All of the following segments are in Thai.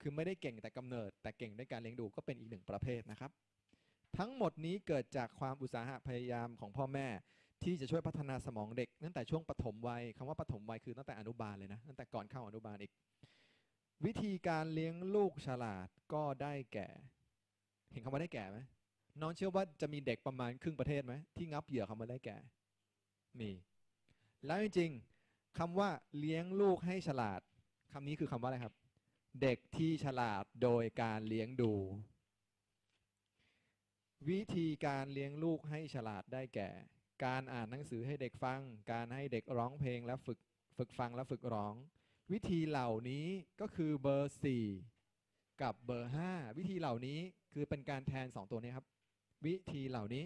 คือไม่ได้เก่งแต่กำเนิด แต่เก่งด้วยการเลี้ยงดูก็เป็นอีกหนึ่งประเภทนะครับ ทั้งหมดนี้เกิดจากความอุตสาหะพยายามของพ่อแม่ ที่จะช่วยพัฒนาสมองเด็ก ตั้งแต่ช่วงปฐมวัยคำว่าปฐมวัยคือตั้งแต่อนุบาลเลยนะตั้งแต่ก่อนเข้าอนุบาลอีก วิธีการเลี้ยงลูกฉลาดก็ได้แก่ เห็นคำว่าได้แก่ไหมน้องเชื่อว่าจะมีเด็กประมาณครึ่งประเทศไหมที่งับเหยื่อคำว่าได้แก่ มี แล้วจริงๆคำว่าเลี้ยงลูกให้ฉลาดคำนี้คือคำว่าอะไรครับ เด็กที่ฉลาดโดยการเลี้ยงดู วิธีการเลี้ยงลูกให้ฉลาดได้แก่ การอ่านหนังสือให้เด็กฟัง การให้เด็กร้องเพลงและฝึกฝึกฟังและฝึกร้อง วิธีเหล่านี้ก็คือเบอร์ 4 กับเบอร์ 5 วิธีเหล่านี้คือเป็นการแทน 2 ตัวนี้ครับ วิธีเหล่านี้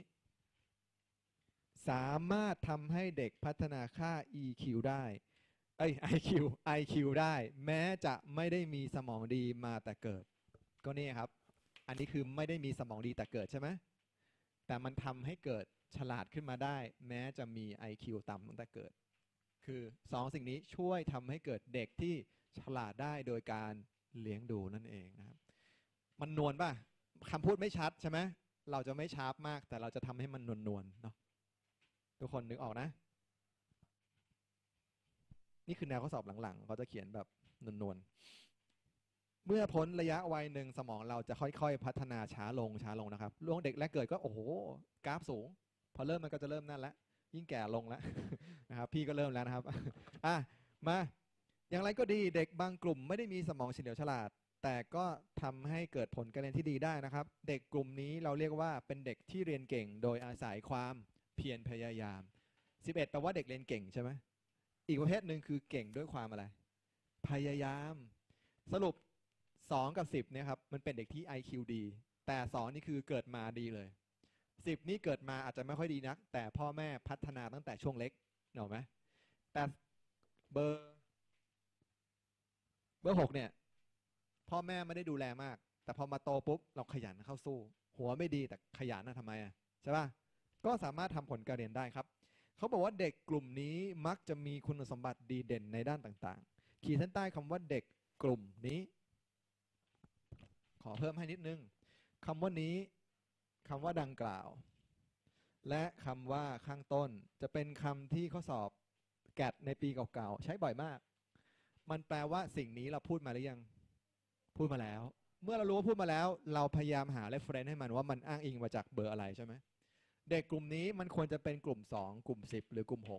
สามารถทำให้เด็กพัฒนาค่า EQ ได้ เอ้ย IQ IQ ได้ แม้จะไม่ได้มีสมองดีมาแต่เกิด ก็นี่ครับ อันนี้คือไม่ได้มีสมองดีแต่เกิดใช่ไหมแต่มันทำให้เกิดฉลาดขึ้นมาได้ แม้จะมี IQ ต่ำตั้งแต่เกิด คือสองสิ่งนี้ช่วยทำให้เกิดเด็กที่ฉลาดได้โดยการเลี้ยงดูนั่นเองนะครับ มันนวลป่ะคำพูดไม่ชัดใช่ไหมเราจะไม่ชาร์ปมาก แต่เราจะทำให้มันนวลนวลๆเนาะทุกคนนึกออกนะ นี่คือแนวข้อสอบหลังๆเขาจะเขียนแบบนวลๆ เมื่อพ้นระยะวัยหนึ่งสมองเราจะค่อยๆ พัฒนาช้าลงช้าลงนะครับล่วงเด็กแรกเกิดก็โอ้โหกราฟสูง พอเริ่มมันก็จะเริ่มนั่นล้วยิ่งแก่ลงแล้วนะครับ พี่ก็เริ่มแล้วนะครับอะมาอย่างไรก็ดีเด็กบางกลุ่มไม่ได้มีสมองเฉลียวฉลาด แต่ก็ทำให้เกิดผลการเรียนที่ดีได้นะครับ เด็กกลุ่มนี้เราเรียกว่าเป็นเด็กที่เรียนเก่ง โดยอาศัยความเพียรพยายาม 11แปลว่าเด็กเรียนเก่งใช่ไหม อีกประเภทหนึ่งคือเก่งด้วยความอะไร พยายาม สรุป 2 กับ 10เนี่ยครับมันเป็นเด็กที่ IQ ดี แต่ 2 นี่คือเกิดมาดีเลย 10 นี่เกิดมาอาจจะไม่ค่อยดีนัก แต่พ่อแม่พัฒนาตั้งแต่ช่วงเล็กเห็นไหมแต่เบอร์เบอร์หกเนี่ย พ่อแม่ไม่ได้ดูแลมาก แต่พอมาโตปุ๊บ เราขยันเข้าสู้ หัวไม่ดีแต่ขยันนะทำไมอะใช่ป่ะก็สามารถทำผลการเรียนได้ครับ เขาบอกว่าเด็กกลุ่มนี้มักจะมีคุณสมบัติดีเด่นในด้านต่างๆ ขีดเส้นใต้คำว่าเด็กกลุ่มนี้ ขอเพิ่มให้นิดนึงคำว่านี้คำว่าดังกล่าว และคำว่าข้างต้นจะเป็นคำที่ข้อสอบแกดในปีเก่าๆ ใช้บ่อยมาก มันแปลว่าสิ่งนี้เราพูดมาหรือยัง พูดมาแล้ว เมื่อเรารู้ว่าพูดมาแล้ว เราพยายามหา reference ให้มันว่ามันอ้างอิงมาจากเบอร์อะไรใช่ไหม เด็กกลุ่มนี้มันควรจะเป็นกลุ่ม2กลุ่ม10หรือกลุ่ม6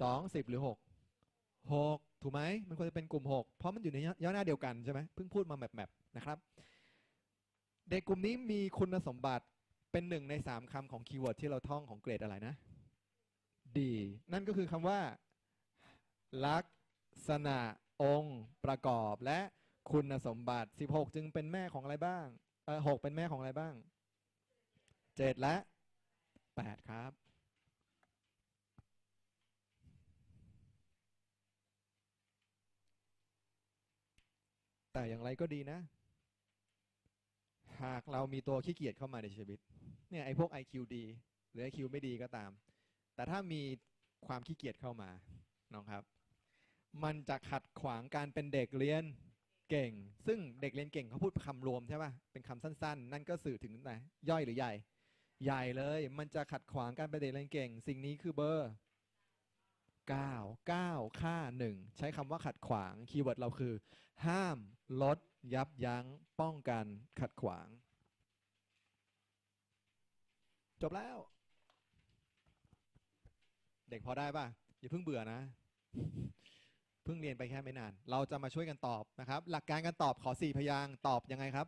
2 10หรือ6 6ถูกไหมมันควรจะเป็นกลุ่ม6เพราะมันอยู่ในย่อหน้าเดียวกันใช่ไหมเพิ่งพูดมาแบบๆนะครับ เด็กกลุ่มนี้มีคุณสมบัติเป็นหนึ่งใน3คำของคีย์เวิร์ดที่เราท่องของเกรดอะไรนะ ดี นั่นก็คือคำว่า ลักษณะองค์ประกอบและคุณสมบัติ 16 จึงเป็นแม่ของอะไรบ้างเออหเป็นแม่ของอะไรบ้าง 7และ8ครับแต่อย่างไรก็ดีนะ หากเรามีตัวขี้เกียจเข้ามาในชีวิต เนี่ยไอ้พวก IQ ดี หรือ IQ ไม่ดีก็ตาม แต่ถ้ามีความขี้เกียจเข้ามาน้องครับ มันจะขัดขวางการเป็นเด็กเรียนเก่ง ซึ่งเด็กเรียนเก่งเขาพูดคำรวมใช่ป่ะ เป็นคำสั้น ๆ นั่นก็สื่อถึงไหนย่อยหรือใหญ่ ใหญ่เลย มันจะขัดขวางการป็นเด็กเรียนเก่ง สิ่งนี้คือเบอร์9 9 ค่า 1 ใช้คำว่าขัดขวาง คีย์เวิร์ดเราคือ ห้าม ลด ยับยั้ง ป้องกัน ขัดขวาง จบแล้ว เด็กพอได้ป่ะ อย่าเพิ่งเบื่อนะ เพิ่งเรียนไปแค่ไม่นาน เราจะมาช่วยกันตอบนะครับ หลักการการตอบขอ 4 พยางตอบยังไงครับ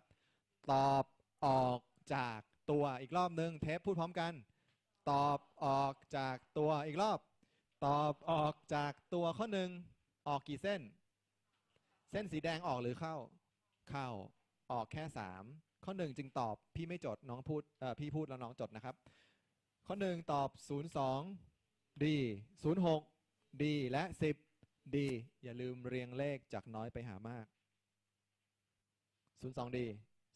ตอบออกจาก ตัวอีกรอบหนึ่งเทปพูดพร้อมกัน ตอบออกจากตัวอีกรอบ ตอบออกจากตัวข้อหนึ่งออกกี่เส้น เส้นสีแดงออกหรือเข้า เข้าออกแค่สามข้อหนึ่งจึงตอบพี่ไม่จดน้องพูดพี่พูดแล้วน้องจดนะครับ ข้อหนึ่งตอบศูนย์สองดีศูนย์หกดีและสิบดีอย่าลืมเรียงเลขจากน้อยไปหามากศูนย์สองดี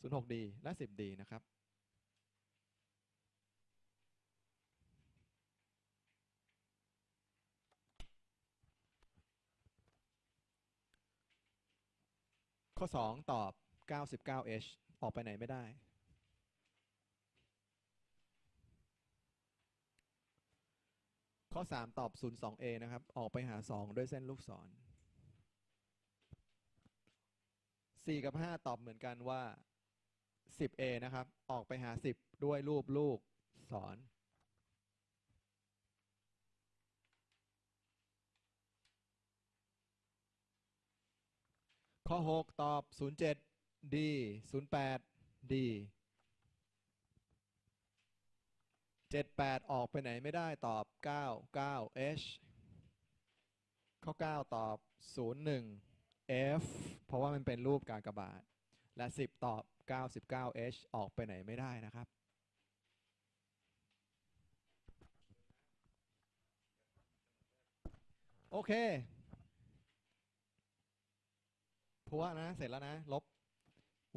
ศูนย์หกดีและสิบดีนะครับ ข้อ 2 ตอบ 99h ออกไปไหนไม่ได้ ข้อ 3 ตอบ 02a นะครับ ออกไปหา 2 ด้วยเส้นลูกศร 4 กับ 5 ตอบเหมือนกันว่า 10a นะครับ ออกไปหา 10 ด้วยรูปลูกศร ข้อ 6 ตอบ 07 D 08 D 78 ออกไปไหนไม่ได้ตอบ 99 H ข้อ 9 ตอบ 01 F เพราะว่ามันเป็นรูปการกบาทและ 10 ตอบ 99 H ออกไปไหนไม่ได้นะครับโอเค พัวนะ เสร็จแล้วนะ ลบ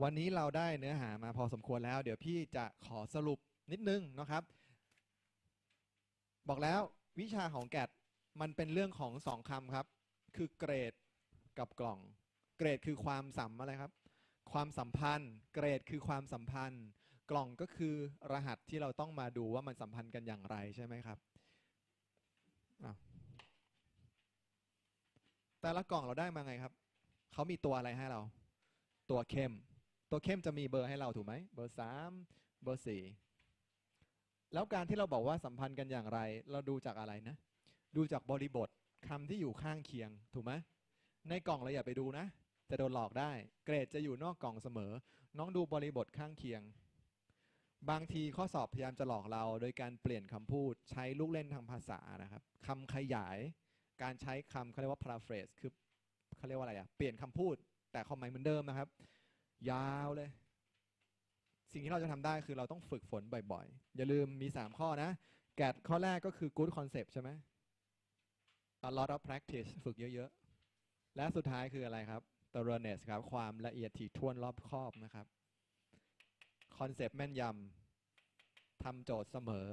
วันนี้เราได้เนื้อหามาพอสมควรแล้ว เดี๋ยวพี่จะขอสรุปนิดนึงนะครับ บอกแล้ววิชาของแกดมันเป็นเรื่องของสองคำครับ คือเกรดกับกล่อง เกรดคือความสัมอะไรครับ ความสัมพันธ์ เกรดคือความสัมพันธ์ กล่องก็คือรหัสที่เราต้องมาดูว่ามันสัมพันธ์กันอย่างไรใช่ไหมครับแต่ละกล่องเราได้มาไงครับ เขามีตัวอะไรให้เรา ตัวเข้ม ตัวเข้มจะมีเบอร์ให้เราถูกไหม เบอร์สามเบอร์สี่แล้วการที่เราบอกว่าสัมพันธ์กันอย่างไร เราดูจากอะไรนะ ดูจากบริบทคำที่อยู่ข้างเคียงถูกไหมในกล่องเราอย่าไปดูนะ จะโดนหลอกได้ เกรดจะอยู่นอกกล่องเสมอ น้องดูบริบทข้างเคียง บางทีข้อสอบพยายามจะหลอกเรา โดยการเปลี่ยนคำพูดใช้ลูกเล่นทางภาษานะครับคำขยาย การใช้คำเขาเรียกว่า paraphrase คือ เขาเรียกว่าอะไรอะเปลี่ยนคำพูด แต่ความหมายเหมือนเดิมนะครับ ยาวเลย สิ่งที่เราจะทำได้คือเราต้องฝึกฝนบ่อยๆ อย่าลืมมี 3 ข้อนะ แกดข้อแรกก็คือ good concept ใช่ไหม a lot of practice ฝึกเยอะๆ และสุดท้ายคืออะไรครับ thoroughness ครับ ความละเอียดถี่ถ้วนรอบคอบนะครับคอนเซปต์แม่นยำทำโจทย์เสมอ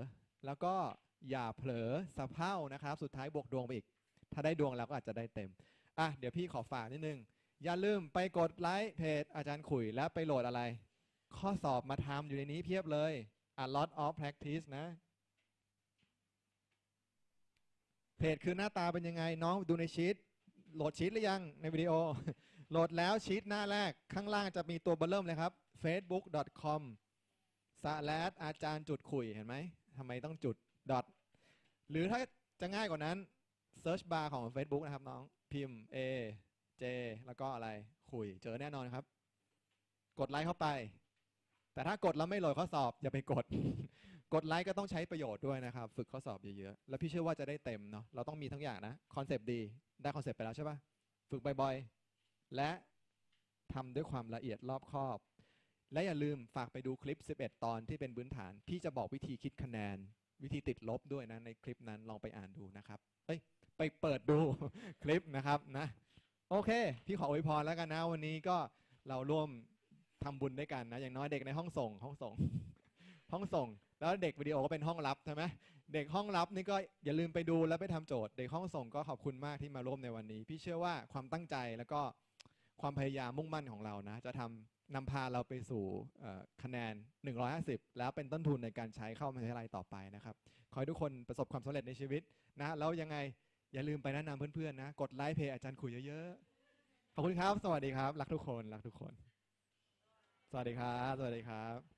แล้วก็อย่าเผลอสะเพร่านะครับ สุดท้ายบวกดวงไปอีก ถ้าได้ดวงแล้วก็อาจจะได้เต็ม อะเดี๋ยวพี่ขอฝากนิดนึง อย่าลืมไปกดไลค์เพจอาจารย์ขุยแล้วไปโหลดอะไร ข้อสอบมาทำอยู่ในนี้เพียบเลย a lot of practice นะ เพจคือหน้าตาเป็นยังไง น้องดูในชีตโหลดชีตหรือยังในวิดีโอ โหลดแล้วชีตหน้าแรกข้างล่างจะมีตัวเบอร์เริ่มเลยครับ facebook.com สแลดอาจารย์จุดขุยเห็นไหมทำไมต้องจุด dot หรือถ้าจะง่ายกว่านั้น search bar ของ Facebook นะครับน้อง พิมพ์ A J แล้วก็อะไรคุยเจอแน่นอนครับ กดไลค์เข้าไป แต่ถ้ากดแล้วไม่โหลดข้อสอบอย่าไปกด กดไลค์ก็ต้องใช้ประโยชน์ด้วยนะครับ ฝึกข้อสอบเยอะๆ แล้วพี่เชื่อว่าจะได้เต็มเนาะเราต้องมีทั้งอย่างนะคอนเซปต์ดีได้คอนเซปต์ไปแล้วใช่ปะฝึกบ่อยๆ และทำด้วยความละเอียดรอบคอบ และอย่าลืมฝากไปดูคลิป 11 ตอนที่เป็นพื้นฐาน พี่จะบอกวิธีคิดคะแนน วิธีติดลบด้วยนะในคลิปนั้นลองไปอ่านดูนะครับ เอ้ย ไปเปิดดูคลิปนะครับนะโอเค พี่ขออวยพรแล้วกันนะ วันนี้ก็เราร่วมทำบุญด้วยกันนะ อย่างน้อยเด็กในห้องส่ง ห้องส่ง ห้องส่ง แล้วเด็กวิดีโอก็เป็นห้องรับใช่ไหมเด็กห้องรับนี่ก็อย่าลืมไปดูแล้วไปทำโจทย์ เด็กห้องส่งก็ขอบคุณมากที่มาร่วมในวันนี้ พี่เชื่อว่าความตั้งใจแล้วก็ความพยายามมุ่งมั่นของเรานะ จะทำนำพาเราไปสู่เอ่อคะแนน 150 แล้วเป็นต้นทุนในการใช้เข้ามหาวิทยาลัยต่อไปนะครับ ขอให้ทุกคนประสบความสำเร็จในชีวิตนะ แล้วยังไง อย่าลืมไปแนะนำเพื่อนๆนะ กดไลค์เพจอาจารย์คุยเยอะๆ ขอบคุณครับ สวัสดีครับ รักทุกคน รักทุกคน สวัสดีครับ สวัสดีครับ